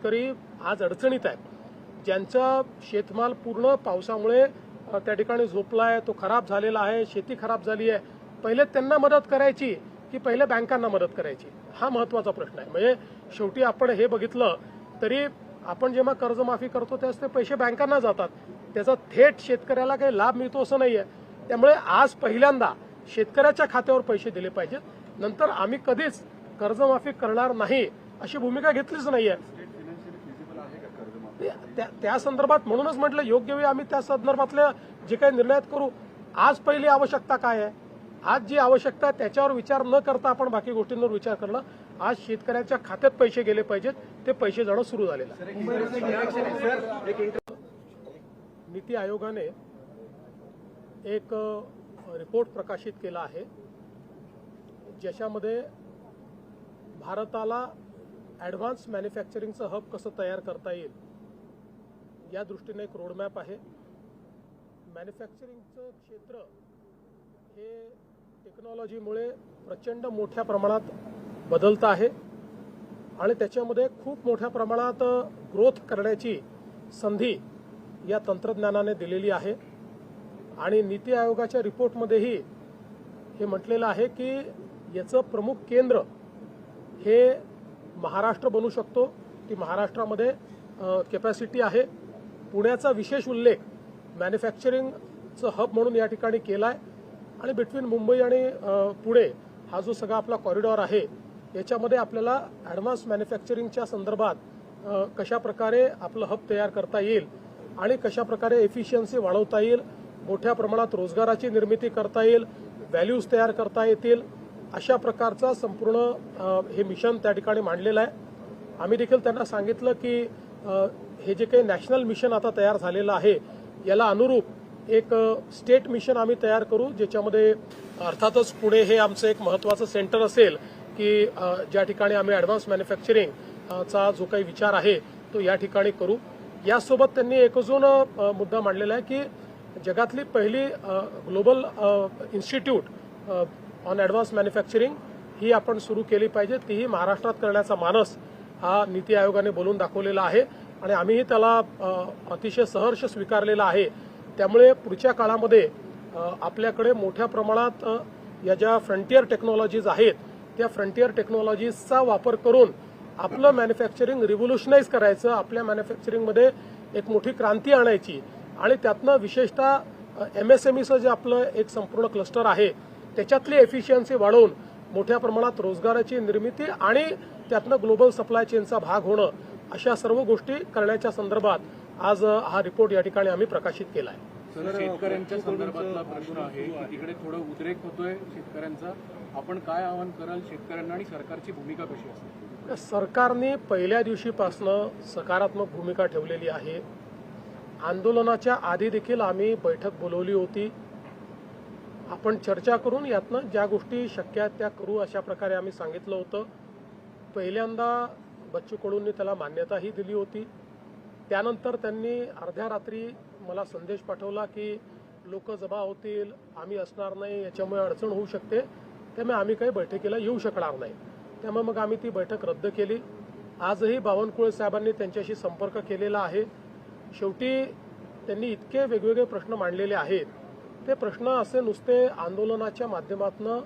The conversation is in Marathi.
शेतकरी आज अडचणीत आहेत. ज्यांचा शेतमाल पूर्ण पावसामुळे त्या ठिकाणी झोपला आहे तो खराब झालेला आहे शेती खराब झाली आहे. पहिले त्यांना मदत करायची की पहिले बँकांना मदत करायची? हा महत्त्वाचा प्रश्न आहे. म्हणजे शेवटी आपण हे बघितलं तरी आपण जेव्हा कर्जमाफी करतो त्यास ते पैसे बँकांना जातात. त्याचा थेट शेतकऱ्याला काही लाभ मिळतो असं नाहीये. त्यामुळे आज पहिल्यांदा शेतकऱ्याच्या खात्यावर पैसे दिले पाहिजेत. नंतर आम्ही कधीच कर्जमाफी करणार नाही अशी भूमिका घेतलीच नाहीये. त्या- त्या संदर्भात म्हणूनच म्हटलं योग्य वेळी आम्ही त्या संदर्भातले जे काही निर्णयात करू. आज पहिली आवश्यकता काय आहे? आज जी आवश्यकता आहे त्याच्यावर विचार न करता आपण बाकी गोष्टींवर विचार करणं. आज शेतकऱ्याच्या खात्यात पैसे गेले पाहिजेत ते पैसे जाणं सुरू झालेलं आहे. नीती आयोगाने एक रिपोर्ट प्रकाशित केला आहे ज्याच्यामध्ये भारताला ॲडव्हान्स मॅन्युफॅक्चरिंगचं हब कसं तयार करता येईल? या दृष्टीने एक रोडमॅप आहे. मॅन्युफॅक्चरिंगचं क्षेत्र हे टेक्नॉलॉजीमुळे प्रचंड मोठ्या प्रमाणात बदलतं आहे आणि त्याच्यामध्ये खूप मोठ्या प्रमाणात ग्रोथ करण्याची संधी या तंत्रज्ञानाने दिलेली आहे. आणि नीती आयोगाच्या रिपोर्टमध्येही हे म्हटलेलं आहे की याचं प्रमुख केंद्र हे महाराष्ट्र बनू शकतो ती महाराष्ट्रामध्ये कॅपॅसिटी आहे. पुण्याचा विशेष उल्लेख मॅन्युफॅक्चरिंगचं हब म्हणून या ठिकाणी केला आहे आणि बिटवीन मुंबई आणि पुणे हा जो सगळा आपला कॉरिडॉर आहे याच्यामध्ये आपल्याला ॲडव्हान्स मॅन्युफॅक्चरिंगच्या संदर्भात कशा प्रकारे आपलं हब तयार करता येईल आणि कशा प्रकारे एफिशियन्सी वाढवता येईल मोठ्या प्रमाणात रोजगाराची निर्मिती करता येईल व्हॅल्यूज तयार करता येतील अशा प्रकारचा संपूर्ण हे मिशन त्या ठिकाणी मांडलेलं आहे. आम्ही देखील त्यांना सांगितलं की हे जे काही नॅशनल मिशन आता तयार झालेलं आहे याला अनुरूप एक स्टेट मिशन आम्ही तयार करू ज्याच्यामध्ये अर्थातच पुणे हे आमचं एक महत्वाचं सेंटर असेल की ज्या ठिकाणी आम्ही ॲडव्हान्स मॅन्युफॅक्चरिंग चा जो काही विचार आहे तो या ठिकाणी करू. यासोबत त्यांनी एक अजून मुद्दा मांडलेला आहे की जगातली पहिली global institute on advance manufacturing ही आपण सुरू केली पाहिजे. तीही महाराष्ट्रात करण्याचा मानस हा नीती आयोगाने बोलून दाखवलेला आहे आणि आम्हीही त्याला अतिशय सहर्ष स्वीकारलेला आहे. त्यामुळे पुढच्या काळामध्ये आपल्याकडे मोठ्या प्रमाणात या ज्या फ्रंटियर टेक्नॉलॉजीज आहेत त्या फ्रंटियर टेक्नॉलॉजीजचा वापर करून आपलं मॅन्युफॅक्चरिंग रिव्होल्युशनाईज करायचं आपल्या मॅन्युफॅक्चरिंगमध्ये एक मोठी क्रांती आणायची. आणि त्यातनं विशेषतः एम एस एम ईचं जे आपलं एक संपूर्ण क्लस्टर आहे त्याच्यातली एफिशियन्सी वाढवून मोठ्या प्रमाणात रोजगाराची निर्मिती आणि त्यातनं ग्लोबल सप्लाय चेनचा भाग होणं अशा सर्व गोष्टी करण्याच्या संदर्भात आज हा रिपोर्ट या ठिकाणी आम्ही प्रकाशित केला आहे शेतकऱ्यांच्या संदर्भातला प्रश्न आहे की तिकडे थोडं उद्रेक होतोय शेतकऱ्यांचा. आपण काय आवाहन कराल शेतकऱ्यांना आणि सरकारची भूमिका कशी असेल सरकारने पहिल्या दिवशीपासनं सकारात्मक भूमिका ठेवलेली आहे. आंदोलनाच्या आधी देखील आम्ही बैठक बोलवली होती. आपण चर्चा करून यातनं ज्या गोष्टी शक्य आहेत त्या करू अशा प्रकारे आम्ही सांगितलं होतं. पहिल्यांदा बच्चू कडूंनी त्याला मान्यताही दिली होती. त्यानंतर त्यांनी अर्ध्या रात्री मला संदेश पाठवला की लोक जमा होतील आम्ही असणार नाही याच्यामुळे अडचण होऊ शकते. त्यामुळे आम्ही काही बैठकीला येऊ शकणार नाही. त्यामुळे मग आम्ही ती बैठक रद्द केली. आजही बावनकुळे साहेबांनी त्यांच्याशी संपर्क केलेला आहे. शेवटी त्यांनी इतके वेगवेगळे प्रश्न मांडलेले आहेत. ते प्रश्न असे नुसते आंदोलनाच्या माध्यमातून